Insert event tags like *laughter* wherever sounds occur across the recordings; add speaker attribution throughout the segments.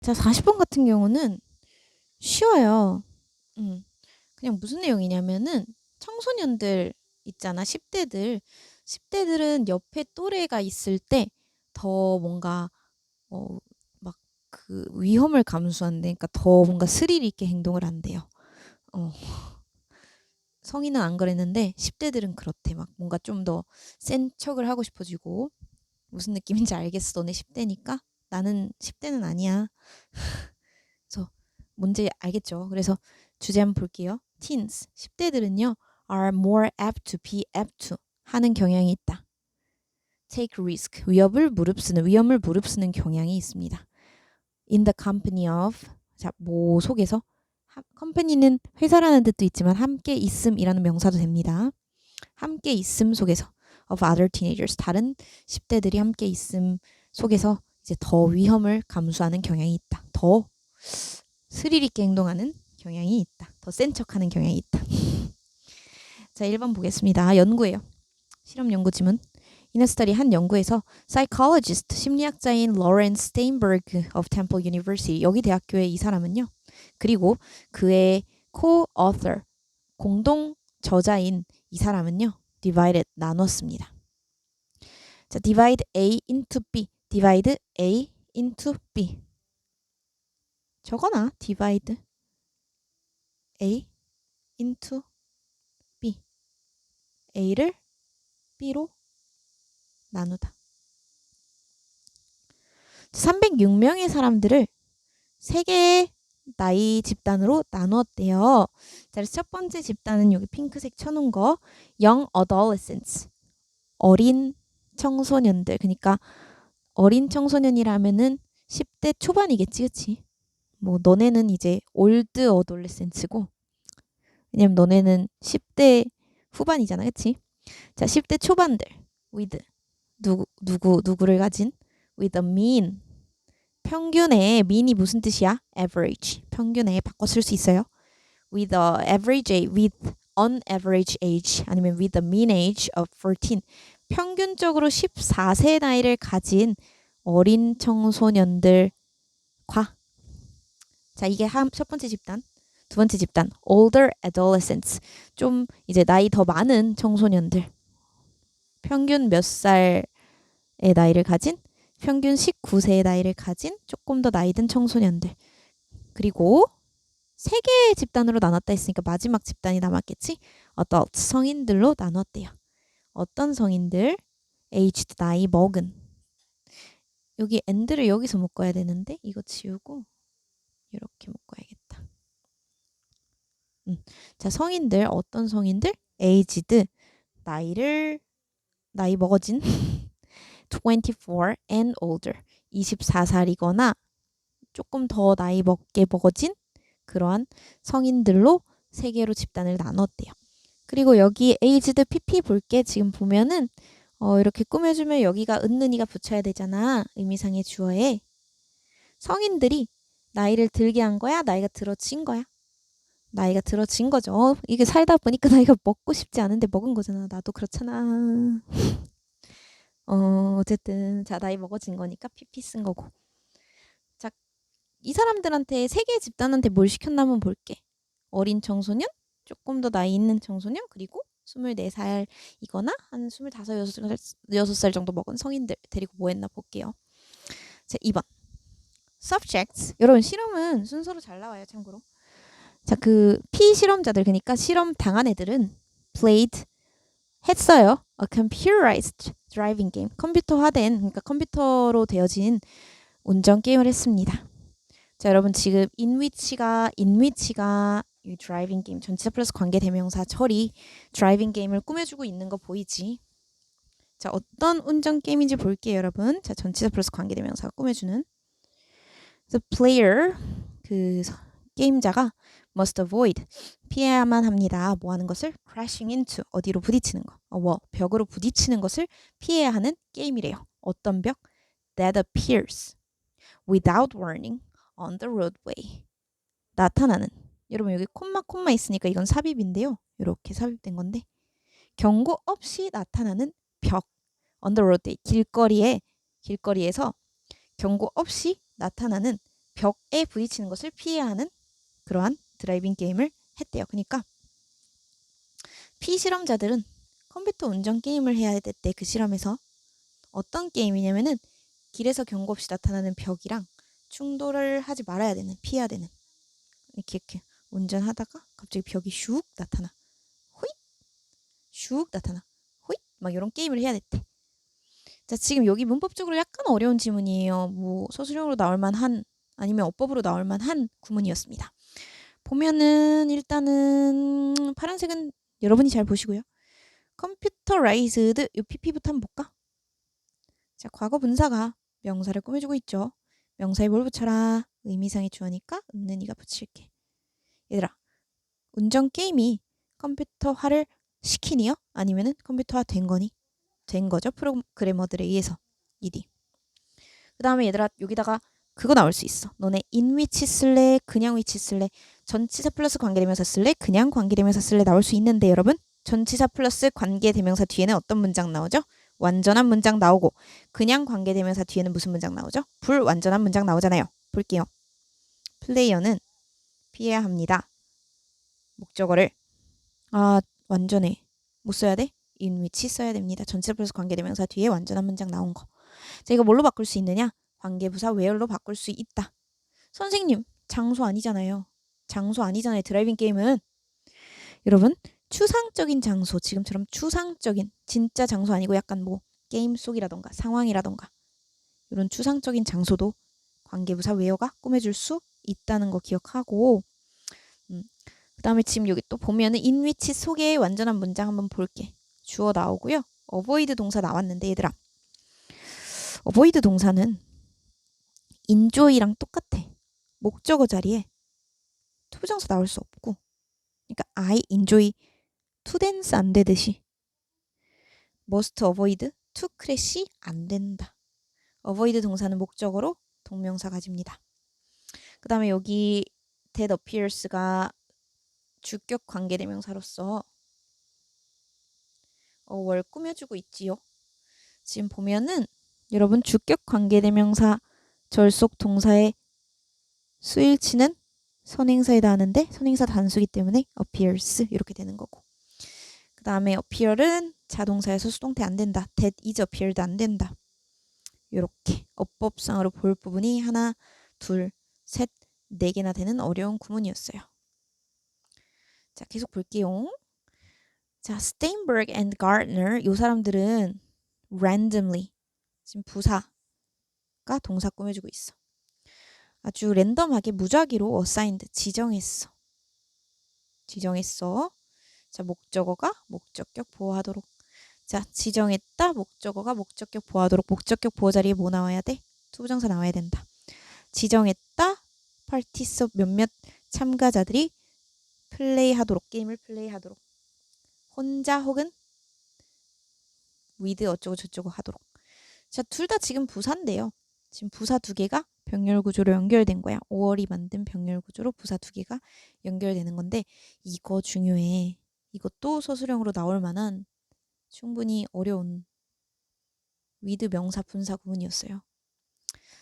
Speaker 1: 자, 40번 같은 경우는 쉬워요. 음. 그냥 무슨 내용이냐면은 청소년들 있잖아. 10대들. 10대들은 옆에 또래가 있을 때 더 뭔가 어 막 그 위험을 감수한대. 그러니까 더 뭔가 스릴 있게 행동을 한대요. 어. 성인은 안 그랬는데 10대들은 그렇대. 막 뭔가 좀 더 센 척을 하고 싶어지고 무슨 느낌인지 알겠어. 너네 10대니까 나는 10대는 아니야. 그래서 뭔지 알겠죠? 그래서 주제 한번 볼게요. Teens, 10대들은요, are more apt to be apt to 하는 경향이 있다. Take risk, 위협을 무릅쓰는, 위험을 무릅쓰는 경향이 있습니다. In the company of, 자, 뭐 속에서, 컴퍼니는 회사라는 뜻도 있지만 함께 있음이라는 명사도 됩니다. 함께 있음 속에서 of other teenagers, 다른 10대들이 함께 있음 속에서 이제 더 위험을 감수하는 경향이 있다. 더 스릴 있게 행동하는 경향이 있다. 더 센 척하는 경향이 있다. *laughs* 자, 1번 보겠습니다. 연구예요. 실험 연구 지문. 이너스터디 한 연구에서 psychologist 심리학자인 Lawrence Steinberg of Temple University 여기 대학교의 이 사람은요. 그리고 그의 co-author 공동 저자인 이 사람은요. divided 나눴습니다. 자, divide A into B. divide A into B. 저거나 divide A into B. A를 B로 나누다. 306명의 사람들을 세 개의 나이 집단으로 나누었대요. 자, 그래서 첫 번째 집단은 여기 핑크색 쳐놓은 거 young adolescents 어린 청소년들 그러니까 어린 청소년이라면은 10대 초반이겠지 그치? 뭐 너네는 이제 올드 어돌레센츠고 왜냐면 너네는 10대 후반이잖아 그치? 자 10대 초반들 with 누구 누구 누구를 가진 with a mean 평균의 mean이 무슨 뜻이야? average 평균에 바꿔 쓸 수 있어요. with a average age, with on average age 아니면 with a mean age of 14 평균적으로 14세 나이를 가진 어린 청소년들과 자 이게 한, 첫 번째 집단 두 번째 집단 older adolescents 좀 이제 나이 더 많은 청소년들 평균 몇 살의 나이를 가진 평균 19세의 나이를 가진 조금 더 나이 든 청소년들 그리고 세 개의 집단으로 나눴다 했으니까 마지막 집단이 남았겠지? adult 성인들로 나눴대요. 어떤 성인들? aged 나이 먹은 여기 and를 여기서 묶어야 되는데 이거 지우고 이렇게 묶어야겠다. 음. 자 성인들 어떤 성인들? aged 나이를 나이 먹어진 *laughs* 24 and older 24살이거나 조금 더 나이 먹게 먹어진 그러한 성인들로 세 개로 집단을 나눴대요. 그리고 여기 aged pp 볼게 지금 보면은 어, 이렇게 꾸며주면 여기가 은는이가 붙여야 되잖아. 의미상의 주어에. 성인들이 나이를 들게 한 거야? 나이가 들어진 거야? 나이가 들어진 거죠. 어, 이게 살다 보니까 *laughs* 나이가 먹고 싶지 않은데 먹은 거잖아. 나도 그렇잖아. *laughs* 어, 어쨌든 자 나이 먹어진 거니까 PP 쓴 거고. 자, 이 사람들한테 세 개의 집단한테 뭘 시켰나 한번 볼게. 어린 청소년, 조금 더 나이 있는 청소년, 그리고 24살이거나 한 25, 6살, 6살 정도 먹은 성인들 데리고 뭐 했나 볼게요. 자, 2번. subjects. 여러분 실험은 순서로 잘 나와요, 참고로. 자, 그 피실험자들 그러니까 실험 당한 애들은 played 했어요. A computerized driving game. 컴퓨터화된 그러니까 컴퓨터로 되어진 운전 게임을 했습니다. 자, 여러분 지금 in which가 이 드라이빙 게임 전치사 플러스 관계 대명사 처리 드라이빙 게임을 꾸며주고 있는 거 보이지? 자, 어떤 운전 게임인지 볼게요, 여러분. 자, 전치사 플러스 관계 대명사가 꾸며주는 The player 그 게임자가 must avoid 피해야만 합니다. 뭐 하는 것을 crashing into 어디로 부딪히는 거. 어, 뭐 벽으로 부딪히는 것을 피해야 하는 게임이래요. 어떤 벽? That appears without warning on the roadway. 나타나는. 여러분 여기 콤마 콤마 있으니까 이건 삽입인데요. 이렇게 삽입된 건데 경고 없이 나타나는 벽. roadway 길거리에 길거리에서 경고 없이 나타나는 벽에 부딪히는 것을 피해야 하는 그러한 드라이빙 게임을 했대요. 그러니까 피실험자들은 컴퓨터 운전 게임을 해야 됐대. 그 실험에서 어떤 게임이냐면은 길에서 경고 없이 나타나는 벽이랑 충돌을 하지 말아야 되는 피해야 되는 이렇게 이렇게 운전하다가 갑자기 벽이 슉 나타나 호잇 슉 나타나 호잇 막 이런 게임을 해야 됐대. 자 지금 여기 문법적으로 약간 어려운 지문이에요. 뭐 서술형으로 나올 만한 아니면 어법으로 나올 만한 구문이었습니다. 보면은 일단은 파란색은 여러분이 잘 보시고요. 컴퓨터라이즈드 요 PP부터 한번 볼까? 자 과거 분사가 명사를 꾸며주고 있죠. 명사에 뭘 붙여라? 의미상의 주어니까 없는 이가 붙일게. 얘들아, 운전 게임이 컴퓨터화를 시키니요? 아니면은 컴퓨터화 된 거니? 된 거죠. 프로그래머들에 의해서. 이디. 그 다음에 얘들아, 여기다가 그거 나올 수 있어. 너네 in which 쓸래? 그냥 which 쓸래? 전치사 플러스 관계대명사 쓸래? 그냥 관계대명사 쓸래? 나올 수 있는데 여러분, 전치사 플러스 관계대명사 뒤에는 어떤 문장 나오죠? 완전한 문장 나오고 그냥 관계대명사 뒤에는 무슨 문장 나오죠? 불완전한 문장 나오잖아요. 볼게요. 플레이어는 피해야 합니다. 목적어를 아 완전해 못 써야 돼? in which 써야 됩니다. 전체 플러스 관계대명사 뒤에 완전한 문장 나온 거. 자 이거 뭘로 바꿀 수 있느냐? 관계부사 where로 바꿀 수 있다. 선생님 장소 아니잖아요. 장소 아니잖아요. 드라이빙 게임은 여러분 추상적인 장소 지금처럼 추상적인 진짜 장소 아니고 약간 뭐 게임 속이라던가 상황이라던가 이런 추상적인 장소도 관계부사 웨어가 꾸며줄 수 있다는 거 기억하고 음, 그 다음에 지금 여기 또 보면은 인위치 속의 완전한 문장 한번 볼게. 주어 나오고요. 어보이드 동사 나왔는데 얘들아. 어보이드 동사는 인조이랑 똑같아. 목적어 자리에 투부정사 나올 수 없고. 그러니까 I enjoy to dance 안 되듯이 must avoid to crash 안 된다. avoid 동사는 목적어로 동명사 가집니다. 그 다음에 여기 that appears가 주격 관계대명사로서 어, 월 꾸며주고 있지요. 지금 보면은 여러분 주격 관계대명사 절속 동사의 수일치는 선행사에다 하는데 선행사 단수기 때문에 appears 이렇게 되는 거고 그 다음에 appear은 자동사에서 수동태 안 된다. that is appeared 안 된다. 이렇게 어법상으로 볼 부분이 하나, 둘, 셋, 네 개나 되는 어려운 구문이었어요. 자, 계속 볼게요. 자, Steinberg and Gardner 이 사람들은 randomly 지금 부사가 동사 꾸며주고 있어. 아주 랜덤하게 무작위로 assigned 지정했어. 지정했어. 자, 목적어가 목적격 보호하도록. 자, 지정했다. 목적어가 목적격 보호하도록. 목적격 보호 자리에 뭐 나와야 돼? 투부정사 나와야 된다. 지정했다. 파티서 몇몇 참가자들이 플레이하도록 게임을 플레이하도록. 혼자 혹은 위드 어쩌고 저쩌고 하도록. 자, 둘 다 지금 부사인데요. 지금 부사 두 개가 병렬 구조로 연결된 거야. 5월이 만든 병렬 구조로 부사 두 개가 연결되는 건데 이거 중요해. 이것도 서술형으로 나올 만한 충분히 어려운 위드 명사 분사 구문이었어요.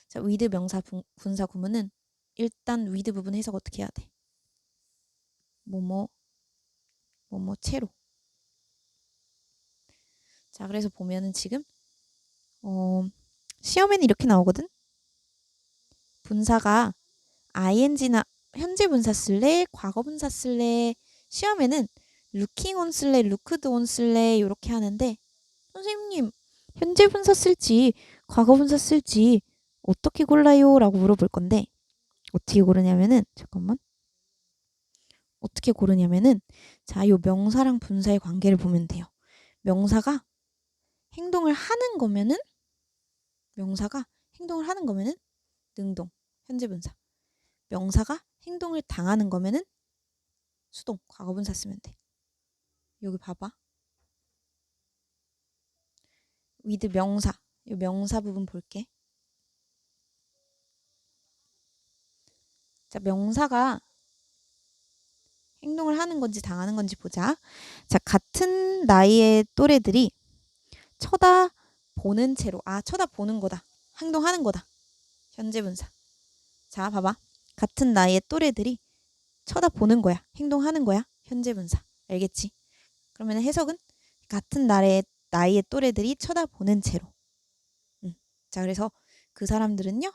Speaker 1: 자, 위드 명사 분, 분사 구문은 일단 위드 부분 해석 어떻게 해야 돼? 뭐뭐 뭐뭐 채로. 자, 그래서 보면은 지금 어, 시험에는 이렇게 나오거든. 분사가 ing나 현재 분사 쓸래, 과거 분사 쓸래. 시험에는 looking on 쓸래, looked on 쓸래 이렇게 하는데 선생님 현재 분사 쓸지 과거 분사 쓸지 어떻게 골라요? 라고 물어볼 건데 어떻게 고르냐면은 잠깐만 어떻게 고르냐면은 자, 요 명사랑 분사의 관계를 보면 돼요. 명사가 행동을 하는 거면은 명사가 행동을 하는 거면은 능동 현재 분사. 명사가 행동을 당하는 거면은 수동 과거 분사 쓰면 돼. 여기 봐봐. with 명사. 이 명사 부분 볼게. 자, 명사가 행동을 하는 건지 당하는 건지 보자. 자, 같은 나이의 또래들이 쳐다 보는 채로, 아, 쳐다 보는 거다. 행동하는 거다. 현재 분사. 자, 봐봐. 같은 나이의 또래들이 쳐다 보는 거야. 행동하는 거야. 현재 분사. 알겠지? 그러면 해석은 같은 나이의, 나이의 또래들이 쳐다보는 채로. 음. 자, 그래서 그 사람들은요.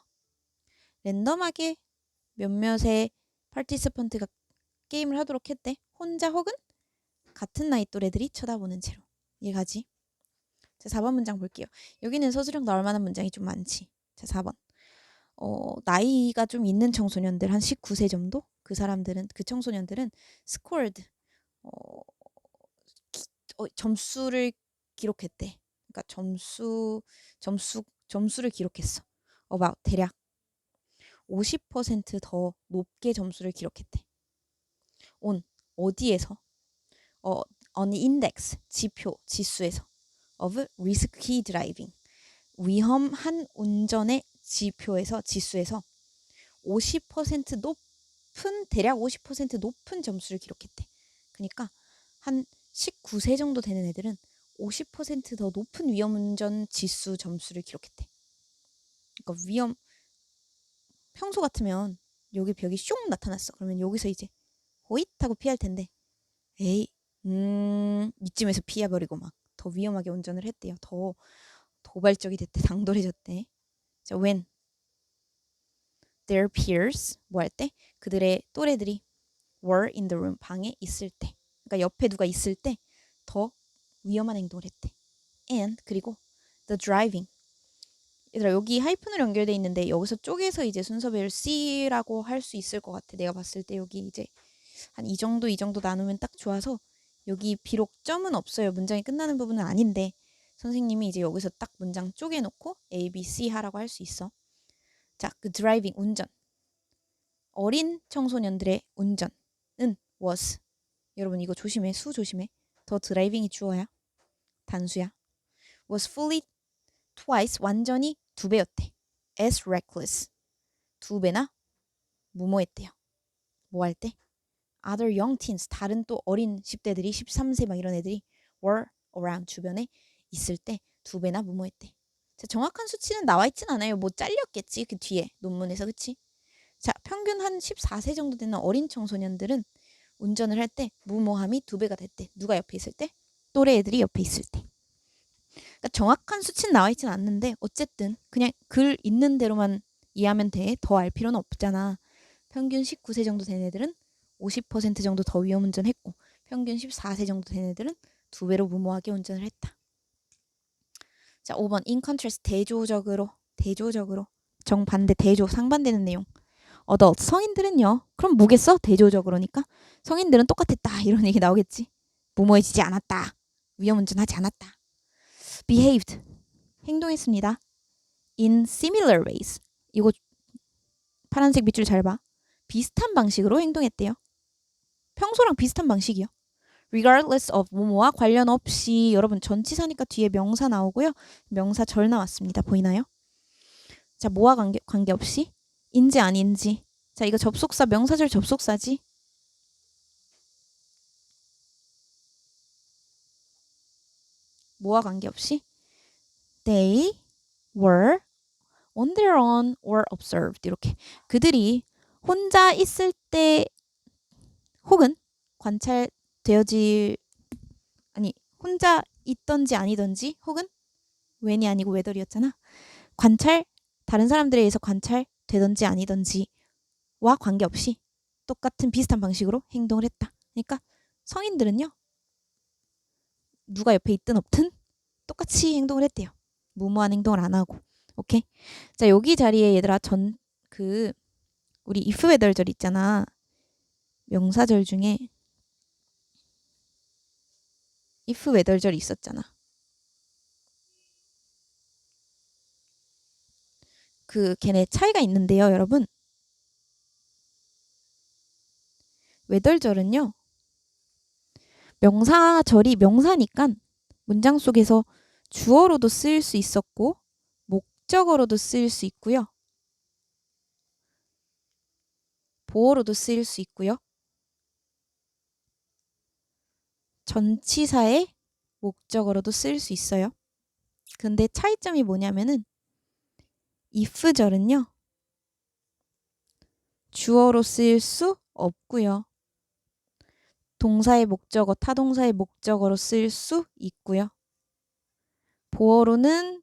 Speaker 1: 랜덤하게 몇몇의 파티스펀트가 게임을 하도록 했대. 혼자 혹은 같은 나이 또래들이 쳐다보는 채로. 이해가지? 자, 4번 문장 볼게요. 여기는 서술형 나올 만한 문장이 좀 많지. 자, 4번. 어, 나이가 좀 있는 청소년들 한 19세 정도? 그 사람들은 그 청소년들은 scored 어, 기- 어, 점수를 기록했대. 그러니까 점수 점수 점수를 기록했어. about 대략 50%더 높게 점수를 기록했대. on 어디에서? 어, on index 지표 지수에서 of risky driving 위험한 운전의 지표에서 지수에서 50% 높은 대략 50% 높은 점수를 기록했대. 그러니까 한 19세 정도 되는 애들은 50%더 높은 위험 운전 지수 점수를 기록했대. 그러니까 위험 평소 같으면 여기 벽이 슝 나타났어. 그러면 여기서 이제 호잇 하고 피할 텐데 에이 음 이쯤에서 피해버리고 막 더 위험하게 운전을 했대요. 더 도발적이 됐대. *laughs* 당돌해졌대. 자, when their peers 뭐 할 때? 그들의 또래들이 were in the room 방에 있을 때. 그러니까 옆에 누가 있을 때 더 위험한 행동을 했대. and 그리고 the driving 얘들아 여기 하이픈으로 연결돼 있는데 여기서 쪼개서 이제 순서별을 C라고 할 수 있을 것 같아. 내가 봤을 때 여기 이제 한 이 정도 이 정도 나누면 딱 좋아서 여기 비록 점은 없어요. 문장이 끝나는 부분은 아닌데 선생님이 이제 여기서 딱 문장 쪼개놓고 A, B, C 하라고 할 수 있어. 자, 그 드라이빙 운전. 어린 청소년들의 운전은 was. 여러분 이거 조심해. 수 조심해. 더 드라이빙이 주어야. 단수야. was fully twice 완전히 두 배였대. as reckless. 두 배나 무모했대요. 뭐 할 때? other young teens 다른 또 어린 10대들이 13세 막 이런 애들이 were around 주변에 있을 때 두 배나 무모했대. 자, 정확한 수치는 나와 있진 않아요. 뭐 잘렸겠지 그 뒤에 논문에서 그치? 자 평균 한 14세 정도 되는 어린 청소년들은 운전을 할 때 무모함이 두 배가 됐대. 누가 옆에 있을 때? 또래 애들이 옆에 있을 때. 그러니까 정확한 수치는 나와 있진 않는데 어쨌든 그냥 글 있는 대로만 이해하면 돼. 더 알 필요는 없잖아. 평균 19세 정도 된 애들은 50% 정도 더 위험 운전했고 평균 14세 정도 된 애들은 두 배로 무모하게 운전을 했다. 자, 5번 in contrast 대조적으로 대조적으로 정반대 대조 상반되는 내용. adult 성인들은요. 그럼 뭐겠어? 대조적으로니까 성인들은 똑같았다 이런 얘기 나오겠지. 무모해지지 않았다. 위험 운전하지 않았다. Behaved 행동했습니다. in similar ways 이거 파란색 밑줄 잘 봐. 비슷한 방식으로 행동했대요. 평소랑 비슷한 방식이요. regardless of 뭐뭐와 관련 없이 여러분 전치사니까 뒤에 명사 나오고요. 명사 절 나왔습니다. 보이나요? 자, 뭐와 관계, 관계없이 인지 아닌지. 자, 이거 접속사 명사절 접속사지. 뭐와 관계없이? They were on their own or observed. 이렇게. 그들이 혼자 있을 때 혹은 관찰되어질 아니 혼자 있던지 아니던지 혹은 when이 아니고 whether이었잖아. 관찰 다른 사람들에 의해서 관찰되던지 아니던지와 관계없이 똑같은 비슷한 방식으로 행동을 했다. 그러니까 성인들은요 누가 옆에 있든 없든 똑같이 행동을 했대요. 무모한 행동을 안 하고. 오케이. 자 여기 자리에 얘들아 전 그 우리 if whether절 있잖아. 명사절 중에 if whether절 있었잖아. 그 걔네 차이가 있는데요, 여러분. whether절은요. 명사절이 명사니까 문장 속에서 주어로도 쓰일 수 있었고 목적어로도 쓰일 수 있고요. 보어로도 쓰일 수 있고요. 전치사의 목적어로도 쓰일 수 있어요. 근데 차이점이 뭐냐면은 if절은요. 주어로 쓰일 수 없고요. 동사의 목적어, 타동사의 목적어로 쓰일 수 있고요. 보어로는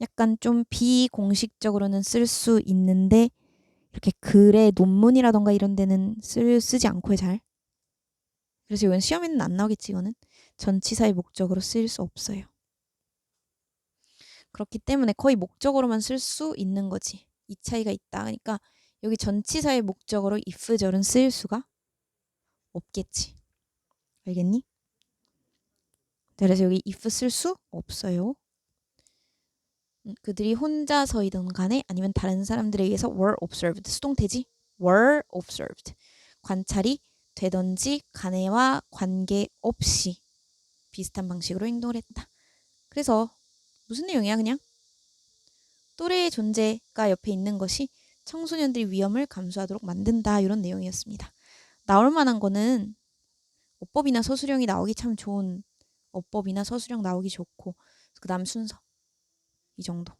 Speaker 1: 약간 좀 비공식적으로는 쓸 수 있는데 이렇게 글의 논문이라던가 이런 데는 쓸, 쓰지 않고요, 잘. 그래서 이건 시험에는 안 나오겠지, 이거는. 전치사의 목적으로 쓰일 수 없어요. 그렇기 때문에 거의 목적어로만 쓸 수 있는 거지. 이 차이가 있다. 그러니까 여기 전치사의 목적어로 if절은 쓰일 수가 없겠지. 알겠니? 자, 그래서 여기 if 쓸 수 없어요. 음, 그들이 혼자서이든 간에 아니면 다른 사람들에 의해서 were observed 수동태지 were observed 관찰이 되던지 간에와 관계없이 비슷한 방식으로 행동을 했다. 그래서 무슨 내용이야 그냥 또래의 존재가 옆에 있는 것이 청소년들이 위험을 감수하도록 만든다 이런 내용이었습니다. 나올 만한 거는 어법이나 서술형이 나오기 참 좋은 어법이나 서술형 나오기 좋고 그 다음 순서 이 정도.